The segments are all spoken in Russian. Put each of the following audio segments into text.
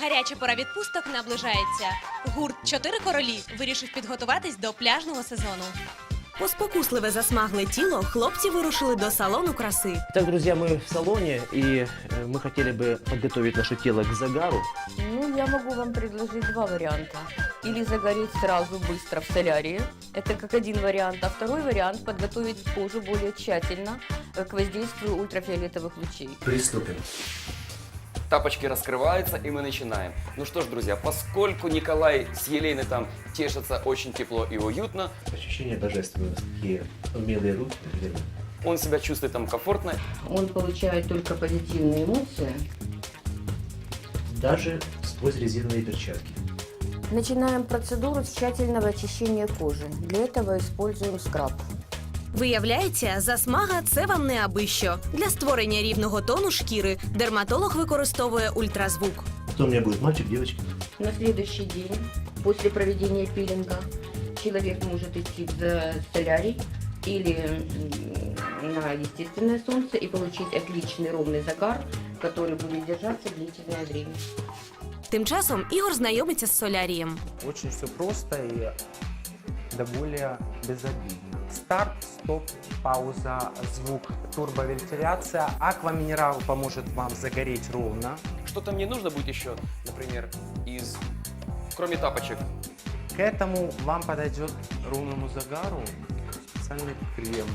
Гаряча пора відпусток наближається. Гурт Чотири королі вирішив підготуватись до пляжного сезону. По засмагле тіло хлопці вирушили до салону краси. Так, друзья, мы в салоне, и э, мы хотели бы подготовить наше тело к загару. Ну, я могу вам предложить два варианта. Или загореть сразу быстро в солярии, это как один вариант, а второй вариант подготовить кожу более тщательно э, к воздействию ультрафиолетовых лучей. Приступим. Тапочки раскрываются, и мы начинаем. Ну что ж, друзья, поскольку Николай с Еленой там тешатся очень тепло и уютно, Ощущение божественное, такие умелые руки. наверное. он себя чувствует там комфортно, Он получает только позитивные эмоции. Даже сквозь резиновые перчатки. Начинаем процедуру с тщательного очищения кожи. Для этого используем скраб. Виявляється, засмага це вам не аби що. Для створення рівного тону шкіри дерматолог використовує ультразвук. Кто у меня будет, мальчик, девочка? На следующий день, после проведения пилинга, человек может идти в солярий или м, на естественное солнце и получить отличный ровный загар, который будет держаться длительное время. Тим часом Ігор знайомиться з солярієм. Очень все просто и да более безобидно. Старт, стоп, пауза, звук, турбовентиляция. Акваминерал поможет вам загореть ровно. что-то мне нужно будет еще, например, из... Кроме тапочек. К этому вам подойдет ровному загару специальный крем.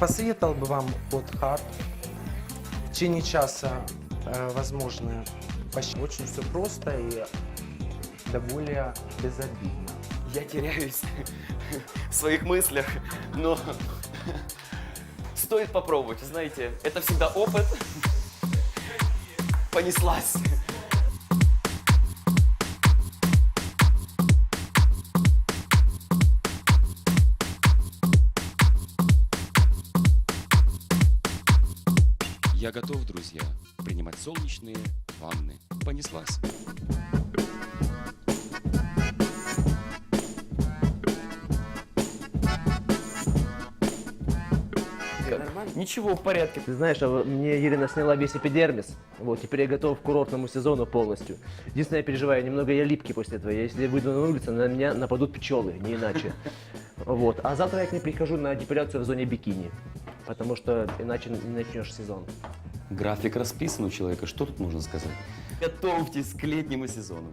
Посоветовал бы вам Hot Heart. В течение часа э, возможно почти очень все просто и более безобидно. Я теряюсь в своих мыслях, но стоит попробовать, знаете, это всегда опыт. Понеслась. Я готов, друзья, принимать солнечные ванны. Понеслась. Ничего, в порядке. Ты знаешь, а мне Елена сняла весь эпидермис. Вот, теперь я готов к курортному сезону полностью. Единственное, я переживаю, немного я липкий после этого. Я, Если я выйду на улицу, на меня нападут пчелы, не иначе. Вот. А завтра я к ней прихожу на депиляцию в зоне бикини. Потому что иначе не начнешь сезон. График расписан у человека, что тут можно сказать? Готовьтесь к летнему сезону.